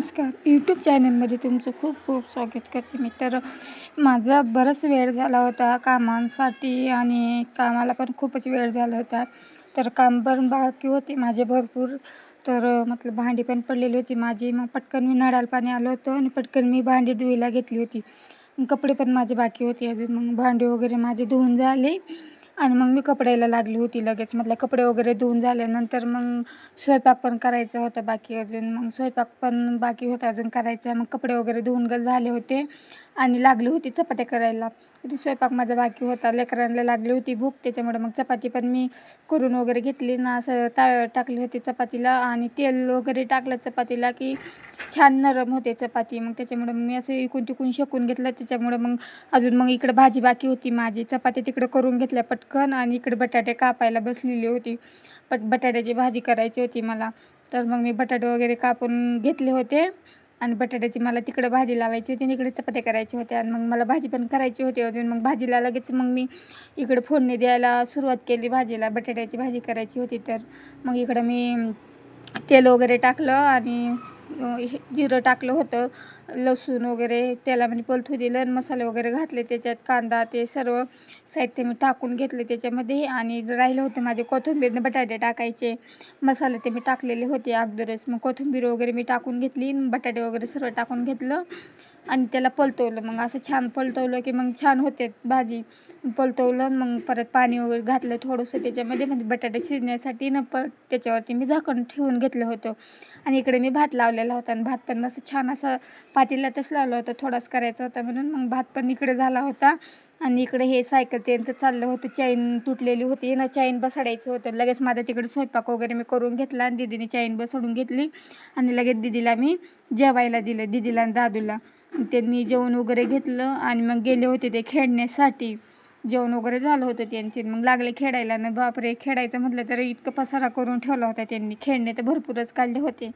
नमस्कार. यूट्यूब चॅनलमध्ये तुमचं खूप खूप स्वागत करते मी. तर माझा बराच वेळ झाला होता कामांसाठी आणि कामाला पण खूपच वेळ झाला होता. तर काम पण बाकी होते माझे भरपूर. तर मतलब भांडी पण पडलेली होती माझी. मग पटकन मी नळाला पाणी आलो होतं आणि पटकन मी भांडी धुवायला घेतली होती. कपडे पण माझे बाकी होते. अजून मग भांडी वगैरे माझे धुवून झाले. आणि मग मी कपड्याला लागली होती लगेच. म्हटलं कपडे वगैरे धुवून झाल्यानंतर मग स्वयंपाक पण करायचा होता बाकी अजून. मग स्वयंपाक पण बाकी होता अजून करायचा. मग कपडे वगैरे धुवून ग झाले होते. आणि लागली होती चपात्या करायला. तरी स्वयंपाक माझा बाकी होता. लेकरांना लागली होती भूक त्याच्यामुळे मग चपाती पण मी करून वगैरे घेतली ना. असं ताव्यावर टाकली होती चपातीला आणि तेल वगैरे टाकलं चपातीला की छान नरम होते चपाती. मग त्याच्यामुळे मी असं इकून तिकून शेकून घेतलं. त्याच्यामुळे मग अजून मग इकडं भाजी बाकी होती माझी. चपाती तिकडं करून घेतल्या पटकन आणि इकडे बटाटे कापायला बसलेली होती. पट बटाट्याची भाजी करायची होती मला. तर मग मी बटाटे वगैरे कापून घेतले होते. आणि बटाट्याची मला तिकडं भाजी लावायची होती आणि इकडे चपात्या करायची होत्या आणि मग मला भाजी पण करायची होती अजून. मग भाजीला लगेच मग मी इकडं फोडणी द्यायला सुरुवात केली भाजीला. बटाट्याची भाजी करायची होती तर मग इकडं मी तेल वगैरे टाकलं आणि हे जिरं टाकलं होतं. लसूण वगैरे तेलामध्ये म्हणजे पलथू दिलं मसाले वगैरे घातले. त्याच्यात कांदा ते सर्व साहित्य मी टाकून घेतले त्याच्यामध्ये आणि राहिलं होतं माझे कोथिंबीर बटाटे टाकायचे. मसाले ते मी टाकलेले होते अगोदरच. मग कोथिंबीर वगैरे मी टाकून घेतली बटाटे वगैरे सर्व टाकून घेतलं. आणि त्याला पलटवलं मग असं छान पलटवलं की मग छान होते भाजी. पलटवलं मग परत पाणी वगैरे घातलं थोडंसं त्याच्यामध्ये. म्हणजे बटाटे शिजण्यासाठी न प त्याच्यावरती मी झाकण ठेवून घेतलं होतं. आणि इकडे मी भात लावलेला होता आणि भात पण असं छान असं पातेल्यातच लावलं होतं. थोडाच करायचा होता म्हणून मग भात पण इकडे झाला होता. आणि इकडे हे सायकल त्यांचं चाललं होतं चैन तुटलेली होती. ना चैन बसडायचं होतं. लगेच माझ्या तिकडे स्वयंपाक वगैरे मी करून घेतला आणि दिदीने चैन बसडून घेतली. आणि लगेच दिदीला मी जेवायला दिलं दिदीला आणि दादूला. त्यांनी जेवण वगैरे घेतलं आणि मग गेले होते ते खेळण्यासाठी. जेवण वगैरे झालं होतं त्यांचे. मग लागले खेळायला ना बापरे खेळायचं म्हटलं तर इतकं पसारा करून ठेवला होता त्यांनी. खेळणे तर भरपूरच काढले होते.